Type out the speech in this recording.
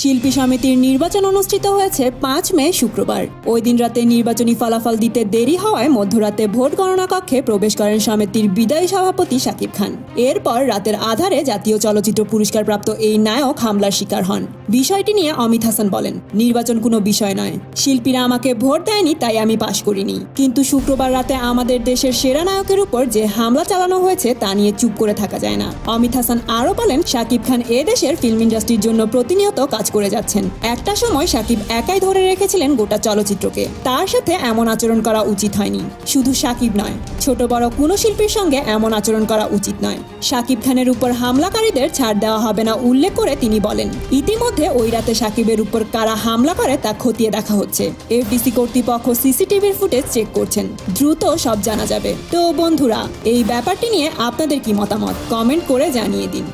শিল্পী সমিতির নির্বাচন অনুষ্ঠিত হয়েছে পাঁচ মে, শুক্রবার। ওই দিন রাতে নির্বাচনী ফলাফল দিতে দেরি হওয়ায় মধ্যরাতে ভোট গণনা কক্ষে প্রবেশ করেন সমিতির বিদায়ী সভাপতি শাকিব খান। এরপর রাতের আধারে জাতীয় চলচ্চিত্র পুরস্কারপ্রাপ্ত এই নায়ক হামলার শিকার হন। বিষয়টি নিয়ে অমিত হাসান বলেন, নির্বাচন কোনো বিষয় নয়। শিল্পীরা আমাকে ভোট দেয়নি, তাই আমি পাশ করিনি। কিন্তু শুক্রবার রাতে আমাদের দেশের সেরা নায়কের উপর যে হামলা চালানো হয়েছে, তা নিয়ে চুপ করে থাকা যায় না। অমিত হাসান আরও বলেন শাকিব খান এ দেশের ফিল্ম ইন্ডাস্ট্রির জন্য প্রতিনিয়ত কাজ করে যাচ্ছেন। একটা সময় সাকিব একাই ধরে রেখেছিলেন গোটা চলচ্চিত্রকে। তার সাথে এমন আচরণ করা উচিত হয়নি। শুধু সাকিব নয়, ছোট বড় কোনো শিল্পীর সঙ্গে এমন আচরণ করা উচিত নয়। সাকিব খানের উপর হামলাকারীদের ছাড় দেওয়া হবে না উল্লেখ করে তিনি বলেন, ইতিমধ্যে ওই রাতে সাকিবের উপর কারা হামলা করে তা খতিয়ে দেখা হচ্ছে। এফডিসি কর্তৃপক্ষ সিসিটিভির ফুটেজ চেক করছেন। দ্রুত সব জানা যাবে। তো বন্ধুরা, এই ব্যাপারটি নিয়ে আপনাদের কি মতামত? কমেন্ট করে জানিয়ে দিন।